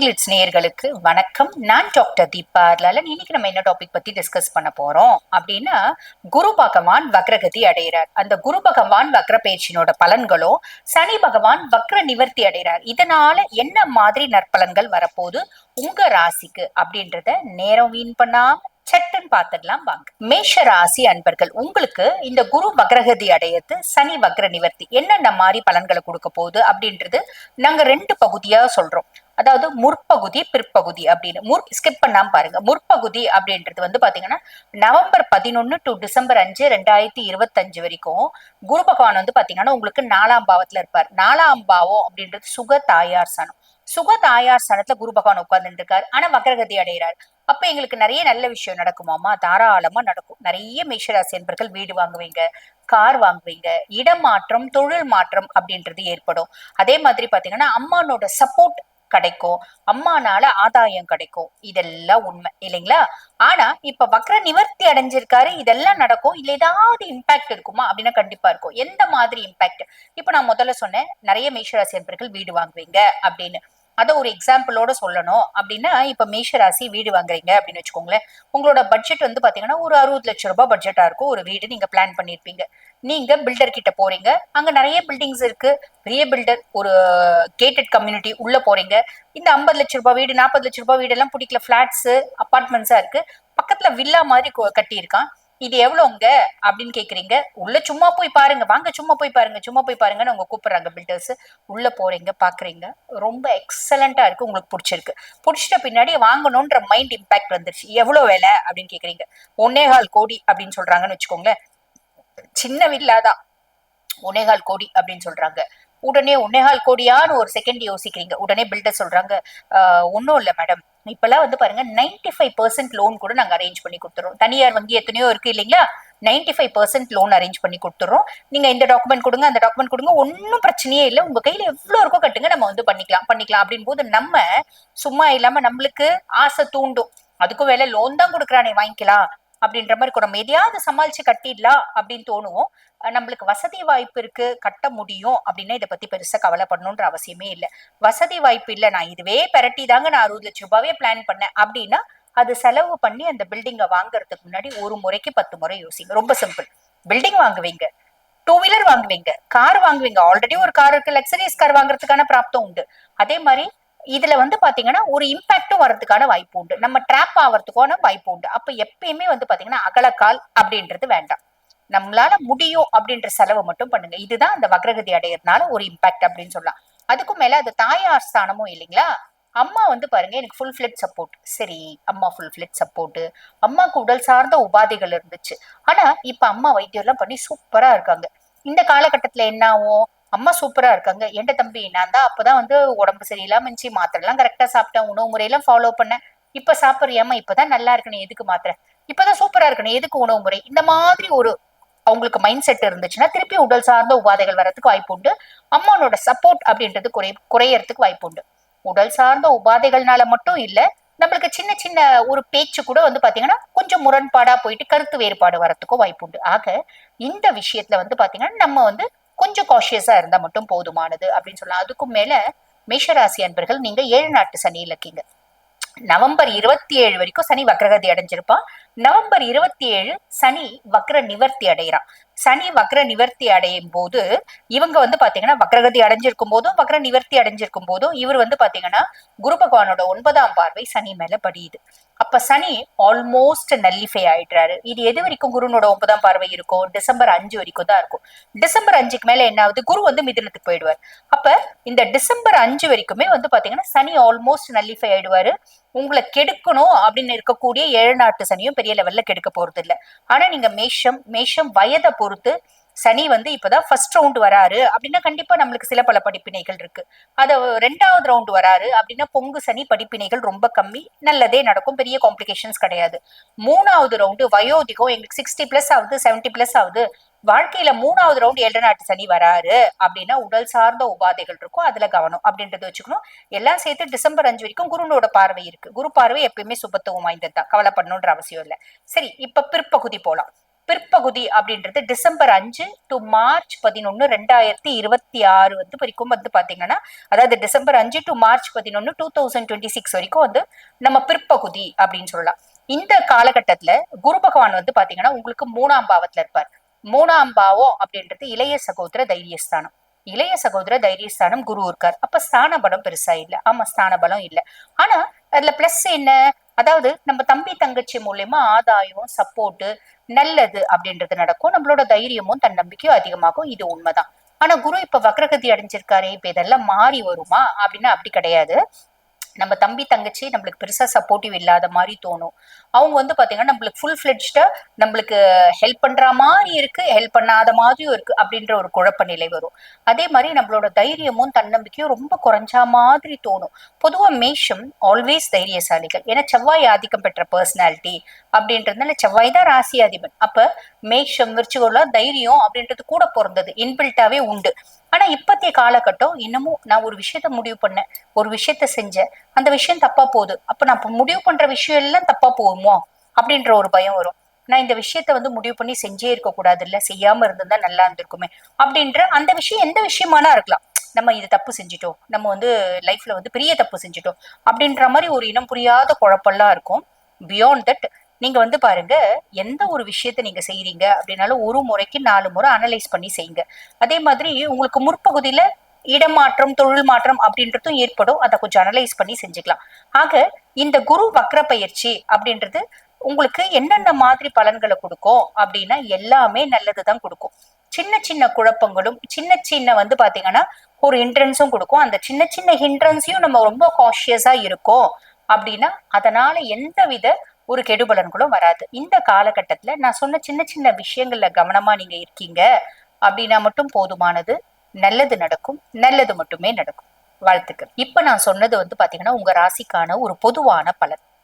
Glitz நேயர்களுக்கு வணக்கம். நான் டாக்டர் தீபா லலன் இன்னைக்கு நம்ம என்ன டாபிக் பத்தி டிஸ்கஸ் பண்ண போறோம் அப்படின்னா குரு பகவான் வக்ரகதி அடைகிறார். அந்த குரு பகவான் வக்ர பயிற்சியினோட பலன்களும் சனி பகவான் வக்ர நிவர்த்தி அடைகிறார். இதனால என்ன மாதிரி நற்பலன்கள் வரப்போகுது? உங்க ராசிக்கு அப்படின்றத நேரம் வீண் பண்ணாம சட்டன் பார்த்துடலாம் வாங்க. மேஷ ராசி அன்பர்கள் உங்களுக்கு இந்த குரு வக்ரகதி அடையது சனி வக்ர நிவர்த்தி என்னென்ன மாதிரி பலன்களை கொடுக்க போகுது அப்படின்றது நாங்க ரெண்டு பகுதியா சொல்றோம். அதாவது முற்பகுதி பிற்பகுதி அப்படின்னு. முற் ஸ்கிப் பண்ணாம பாருங்க. முற்பகுதி அப்படின்றது வந்து பாத்தீங்கன்னா நவம்பர் பதினொன்னு டு டிசம்பர் அஞ்சு ரெண்டாயிரத்தி இருபத்தஞ்சு வரைக்கும் குரு பகவான் வந்து பாத்தீங்கன்னா உங்களுக்கு நாலாம் பாவத்துல இருப்பார். நாலாம் பாவம் அப்படின்றது சுக தாயார் சனம். சுக தாயார் சனத்துல குரு பகவான் உட்கார்ந்துட்டு இருக்காரு. ஆனா வக்ரகதி அடைகிறார் அப்ப எங்களுக்கு நிறைய நல்ல விஷயம் நடக்குமாமா தாராளமா நடக்கும். நிறைய மேஷராசி என்பர்கள் வீடு வாங்குவீங்க கார் வாங்குவீங்க இடமாற்றம் தொழில் மாற்றம் அப்படின்றது ஏற்படும். அதே மாதிரி பாத்தீங்கன்னா அம்மானோட சப்போர்ட் கிடைக்கும். அம்மானால ஆதாயம் கிடைக்கும். இதெல்லாம் உண்மை. இல்லைங்களா? ஆனா இப்ப வக்ர நிவர்த்தி அடைஞ்சிருக்காரு. இதெல்லாம் நடக்கும். இல்ல ஏதாவது இம்பாக்ட் இருக்குமா? அப்படின்னா கண்டிப்பா இருக்கும். எந்த மாதிரி இம்பாக்ட் இப்ப நான் முதல்ல சொன்னேன் நிறைய மேஷராசி என்பர்கள் வீடு வாங்குவீங்க அப்படின்னு. அதை ஒரு எக்ஸாம்பிளோட சொல்லணும். அப்படின்னா இப்ப மேஷராசி வீடு வாங்குறீங்க அப்படின்னு வச்சுக்கோங்களேன். உங்களோட பட்ஜெட் வந்து பாத்தீங்கன்னா ஒரு அறுபது லட்சம் ரூபாய் பட்ஜெட்டா இருக்கும். ஒரு வீடு நீங்க பிளான் பண்ணிருப்பீங்க. நீங்க பில்டர் கிட்ட போறீங்க. அங்க நிறைய பில்டிங்ஸ் இருக்கு. பெரிய பில்டர் ஒரு கேட்டட் கம்யூனிட்டி உள்ள போறீங்க. இந்த ஐம்பது லட்ச ரூபாய் வீடு நாற்பது லட்ச ரூபாய் வீடு எல்லாம் பிடிக்கல. பிளாட்ஸ் அப்பார்ட்மெண்ட்ஸா இருக்கு. பக்கத்துல வில்லா மாதிரி கட்டியிருக்கான். இது எவ்வளவுங்க? அப்படின்னு கேக்குறீங்க. உள்ள சும்மா போய் பாருங்க. வாங்க சும்மா போய் பாருங்க. சும்மா போய் பாருங்கன்னு அவங்க கூப்பிடுறாங்க பில்டர்ஸ் உள்ள போறீங்க பாக்குறீங்க. ரொம்ப எக்ஸலண்டா இருக்கு. உங்களுக்கு பிடிச்சிருக்கு. பிடிச்சிட்ட பின்னாடி வாங்கணும்ன்ற மைண்ட் இம்பாக்ட் வந்துருச்சு. எவ்வளவு வேலை? அப்படின்னு கேக்குறீங்க. ஒன்னேகால் கோடி அப்படின்னு சொல்றாங்கன்னு வச்சுக்கோங்களேன். சின்ன வில்லாதான் ஒன்னேகால் கோடி அப்படின்னு சொல்றாங்க. உடனே ஒன்னேகால் கோடியான்னு ஒரு செகண்ட் யோசிக்கிறீங்க. உடனே பில்டர் சொல்றாங்க ஒன்றும் இல்லை மேடம் இப்பெல்லாம் வந்து பாருங்க நைன்டி ஃபைவ் பர்சன்ட் லோன் கூட நாங்க அரேஞ்ச் பண்ணி கொடுத்துறோம். தனியார் வங்கி எத்தனையோ இருக்கு இல்லைங்களா? Ninety five percent loan arrange பண்ணி கொடுத்துறோம். நீங்க இந்த டாக்குமெண்ட் கொடுங்க அந்த டாக்குமெண்ட் கொடுங்க. ஒன்றும் பிரச்சனையே இல்லை. உங்க கையில எவ்வளவு இருக்கோ கட்டுங்க நம்ம வந்து பண்ணிக்கலாம் பண்ணிக்கலாம். அப்படின் போது நம்ம சும்மா இல்லாம நம்மளுக்கு ஆசை தூண்டும். அதுக்கும் வேலை லோன் தான் கொடுக்குறானே வாங்கிக்கலாம். அப்படின்ற மாதிரி கூட நம்ம எதையாவது சமாளிச்சு கட்டிடலாம் அப்படின்னு தோணுவோம். நம்மளுக்கு வசதி வாய்ப்பு இருக்கு கட்ட முடியும் அப்படின்னா இதை பத்தி பெருசா கவலைப்படணுன்ற அவசியமே இல்லை. வசதி வாய்ப்பு இல்லை நான் இதுவே பெரட்டி தாங்க நான் அறுபது லட்சம் ரூபாவே பிளான் பண்ணேன் அப்படின்னா அது செலவு பண்ணி அந்த பில்டிங்கை வாங்குறதுக்கு முன்னாடி ஒரு முறைக்கு பத்து முறை யோசிங்க. ரொம்ப சிம்பிள் பில்டிங் வாங்குவீங்க. டூ வீலர் வாங்குவீங்க. கார் வாங்குவீங்க. ஆல்ரெடி ஒரு கார் இருக்கு. லக்ஸரியஸ் கார் வாங்குறதுக்கான பிராப்தம் உண்டு. அதே மாதிரி இதுல வந்து பாத்தீங்கன்னா ஒரு இம்பாக்டும் வர்றதுக்கான வாய்ப்பு உண்டு. நம்ம ட்ராப் ஆகிறதுக்கான வாய்ப்பு உண்டு. அப்ப எப்பயுமே வந்து பாத்தீங்கன்னா அகலக்கால் அப்படின்றது வேண்டாம். நம்மளால முடியும் அப்படின்ற செலவு மட்டும் பண்ணுங்க. இதுதான் அந்த வக்ரகதி அடையறதுனால ஒரு இம்பாக்ட் அப்படின்னு சொல்லலாம். அதுக்கும் மேல அது தாயார் ஸ்தானமும் இல்லைங்களா? அம்மா வந்து பாருங்க எனக்கு ஃபுல் ஃபிளட் சப்போர்ட் சரி அம்மா ஃபுல் ஃபிளட் சப்போர்ட் அம்மாவுக்கு உடல் சார்ந்த உபாதைகள் இருந்துச்சு. ஆனா இப்ப அம்மா வைத்தியம் எல்லாம் பண்ணி சூப்பரா இருக்காங்க. இந்த காலகட்டத்துல என்ன ஆகும்? அம்மா சூப்பரா இருக்காங்க. எந்த தம்பி நான் தான் அப்பதான் வந்து உடம்பு சரியில்லாம இருந்துச்சு மாத்திரலாம் கரெக்டா சாப்பிட்டேன் உணவு முறையெல்லாம் ஃபாலோ பண்ணேன். இப்ப சாப்பிட்றியாமா இப்பதான் நல்லா இருக்கணும் எதுக்கு மாத்திரை? இப்பதான் சூப்பரா இருக்கணும் எதுக்கு உணவு முறை? இந்த மாதிரி ஒரு அவங்களுக்கு மைண்ட் செட் இருந்துச்சுன்னா திருப்பி உடல் சார்ந்த உபாதைகள் வர்றதுக்கு வாய்ப்பு உண்டு. அம்மானோட சப்போர்ட் அப்படின்றது குறை குறையறதுக்கு வாய்ப்பு உண்டு. உடல் சார்ந்த உபாதைகள்னால மட்டும் இல்ல நம்மளுக்கு சின்ன சின்ன ஒரு பேச்சு கூட வந்து பாத்தீங்கன்னா கொஞ்சம் முரண்பாடா போயிட்டு கருத்து வேறுபாடு வரத்துக்கும் வாய்ப்பு உண்டு. ஆக இந்த விஷயத்துல வந்து பாத்தீங்கன்னா நம்ம வந்து கொஞ்சம் காஷியஸா இருந்தா மட்டும் போதுமானது அப்படின்னு சொல்லலாம். அதுக்கும் மேல மேஷராசி அன்பர்கள் நீங்க ஏழு நாட்டு சனியில் இருக்கீங்க. நவம்பர் இருபத்தி ஏழு வரைக்கும் சனி வக்ரகதி அடைஞ்சிருப்பான் நவம்பர் இருபத்தி ஏழு சனி வக்ர நிவர்த்தி அடைகிறான் சனி வக்ர நிவர்த்தி அடையும் போது இவங்க வந்து பாத்தீங்கன்னா வக்ரகதி அடைஞ்சிருக்கும் போதும் வக்ர நிவர்த்தி அடைஞ்சிருக்கும் போதும் இவர் வந்து பாத்தீங்கன்னா குரு பகவானோட ஒன்பதாம் பார்வை சனி மேல படியுது. அப்ப சனி ஆல்மோஸ்ட் நல்லிஃபை ஆயிடுறாரு. இது எது வரைக்கும் குருனோட ஒன்பதாம் பார்வை இருக்கும்? டிசம்பர் அஞ்சு வரைக்கும் தான் இருக்கும். டிசம்பர் அஞ்சுக்கு மேல என்ன ஆகுது? குரு வந்து மிதுனத்துக்கு போயிடுவார். அப்ப இந்த டிசம்பர் அஞ்சு வரைக்குமே வந்து பாத்தீங்கன்னா சனி ஆல்மோஸ்ட் நல்லிஃபை ஆயிடுவாரு. உங்களை கெடுக்கணும் அப்படின்னு இருக்கக்கூடிய ஏழு நாட்டு சனியும் பெரிய லெவல்ல கெடுக்க போறது இல்ல ஆனா நீங்க மேஷம் மேஷம் வயதை பொறுத்து சனி வந்து இப்பதான் ஃபர்ஸ்ட் ரவுண்ட் வராரு. அப்படின்னா கண்டிப்பா நம்மளுக்கு சில பல படிப்பினைகள் இருக்கு. அத ரெண்டாவது ரவுண்ட் வராரு. அப்படின்னா பொங்கு சனி படிப்பினைகள் ரொம்ப கம்மி. நல்லதே நடக்கும். பெரிய காம்ப்ளிகேஷன்ஸ் கிடையாது. மூணாவது ரவுண்டு வயோதிகம் எங்களுக்கு சிக்ஸ்டி பிளஸ் ஆகுது செவன்டி பிளஸ் ஆகுது. வாழ்க்கையில மூணாவது ரவுண்ட் ஏழு நாட்டு சனி வராரு. அப்படின்னா உடல் சார்ந்த உபாதைகள் இருக்கும். அதுல கவனம் அப்படின்றத வச்சுக்கணும். எல்லாம் சேர்த்து டிசம்பர் அஞ்சு வரைக்கும் குருனோட பார்வை இருக்கு. குரு பார்வை எப்பயுமே சுபத்துவம் வாய்ந்தது தான் கவலைப்படணுன்ற அவசியம் இல்லை. சரி இப்ப பிற்பகுதி போலாம். பிற்பகுதி அப்படின்றது டிசம்பர் அஞ்சு டு மார்ச் பதினொன்னு ரெண்டாயிரத்தி இருபத்தி ஆறு வந்து வரைக்கும் வந்து பாத்தீங்கன்னா அதாவது டிசம்பர் அஞ்சு டு மார்ச் பதினொன்னு டூ தௌசண்ட் டுவெண்ட்டி சிக்ஸ் வரைக்கும் வந்து நம்ம பிற்பகுதி அப்படின்னு சொல்லலாம். இந்த காலகட்டத்துல குரு பகவான் வந்து பாத்தீங்கன்னா உங்களுக்கு மூணாம் பாவத்துல இருப்பார். மூணாம் பாவம் அப்படின்றது இளைய சகோதர தைரியஸ்தானம். இளைய சகோதர தைரியஸ்தானம் குரு இருக்கார். அப்ப ஸ்தான பலம் பெருசா இல்ல. ஆமா ஸ்தான பலம் இல்ல. ஆனா அதுல பிளஸ் என்ன? அதாவது நம்ம தம்பி தங்கச்சி மூலியமா ஆதாயம் சப்போர்ட் நல்லது அப்படின்றது நடக்கும். நம்மளோட தைரியமும் தன்னம்பிக்கையும் அதிகமாகும். இது உண்மைதான். ஆனா குரு இப்ப வக்ரகதி அடைஞ்சிருக்காரு இப்ப இதெல்லாம் மாறி வருமா? அப்படின்னா அப்படி கிடையாது. நம்ம தம்பி தங்கச்சி நம்மளுக்கு பெருசா சப்போர்ட்டிவ் இல்லாத மாதிரி தோணும். அவங்க வந்து பாத்தீங்கன்னா நம்மளுக்கு ஃபுல் ஃபிளெட்ஜ்டா நம்மளுக்கு ஹெல்ப் பண்ற மாதிரி இருக்கு ஹெல்ப் பண்ணாத மாதிரியும் இருக்கு அப்படின்ற ஒரு குழப்ப நிலை வரும். அதே மாதிரி நம்மளோட தைரியமும் தன்னம்பிக்கையும் ரொம்ப குறைஞ்சா மாதிரி தோணும். பொதுவா மேஷம் ஆல்வேஸ் தைரியசாலிகள். ஏன்னா செவ்வாய் ஆதிக்கம் பெற்ற பர்சனாலிட்டி அப்படின்றதுனால செவ்வாய் தான் ராசி அதிபன். அப்ப மேஷம் விருச்சிகோலாம் தைரியம் அப்படின்றது கூட பிறந்தது இன்பில்ட்டாவே உண்டு. ஆனா இப்பத்திய காலகட்டம் இன்னமும் நான் ஒரு விஷயத்த முடிவு பண்ணேன். ஒரு விஷயத்த செஞ்சேன். அந்த விஷயம் தப்பா போகுது. அப்ப நான் முடிவு பண்ற விஷயம் எல்லாம் தப்பா போகுமோ? அப்படின்ற ஒரு பயம் வரும். நான் இந்த விஷயத்த வந்து முடிவு பண்ணி செஞ்சே இருக்க கூடாது இல்ல செய்யாம இருந்திருந்தா நல்லா இருந்திருக்குமே. அப்படின்ற அந்த விஷயம் எந்த விஷயமானா இருக்கலாம். நம்ம இது தப்பு செஞ்சிட்டோம். நம்ம வந்து லைஃப்ல வந்து பெரிய தப்பு செஞ்சிட்டோம். அப்படின்ற மாதிரி ஒரு இனம் புரியாத குழப்பெல்லாம் இருக்கும். பியாண்ட் தட் நீங்க வந்து பாருங்க எந்த ஒரு விஷயத்த நீங்க செய்யறீங்க அப்படின்னாலும் ஒரு முறைக்கு நாலு முறை அனலைஸ் பண்ணி செய்யுங்க. அதே மாதிரி உங்களுக்கு முற்பகுதியில இடமாற்றம் தொழில் மாற்றம் அப்படின்றதும் ஏற்படும். அதை கொஞ்சம் அனலைஸ் பண்ணி செஞ்சுக்கலாம். ஆக இந்த குரு வக்ர பயிற்சி அப்படின்றது உங்களுக்கு என்னென்ன மாதிரி பலன்களை கொடுக்கும் அப்படின்னா எல்லாமே நல்லதுதான் கொடுக்கும். சின்ன சின்ன குழப்பங்களும் சின்ன சின்ன வந்து பாத்தீங்கன்னா ஒரு ஹிண்ட்ரன்ஸும் கொடுக்கும். அந்த சின்ன சின்ன ஹிண்ட்ரன்ஸையும் நம்ம ரொம்ப காஷியஸா இருக்கோம் அப்படின்னா அதனால எந்த வித ஒரு கெடுபலன்களும் வராது. இந்த காலகட்டத்துல நான் சொன்ன சின்ன சின்ன விஷயங்கள்ல கவனமா நீங்க இருக்கீங்க அப்படின்னா மட்டும் போதுமானது. நல்லது நடக்கும். நல்லது மட்டுமே நடக்கும். வாழ்த்துக்கள். இப்ப நான் சொன்னது வந்து பாத்தீங்கன்னா உங்க ராசிக்கான ஒரு பொதுவான பலன்.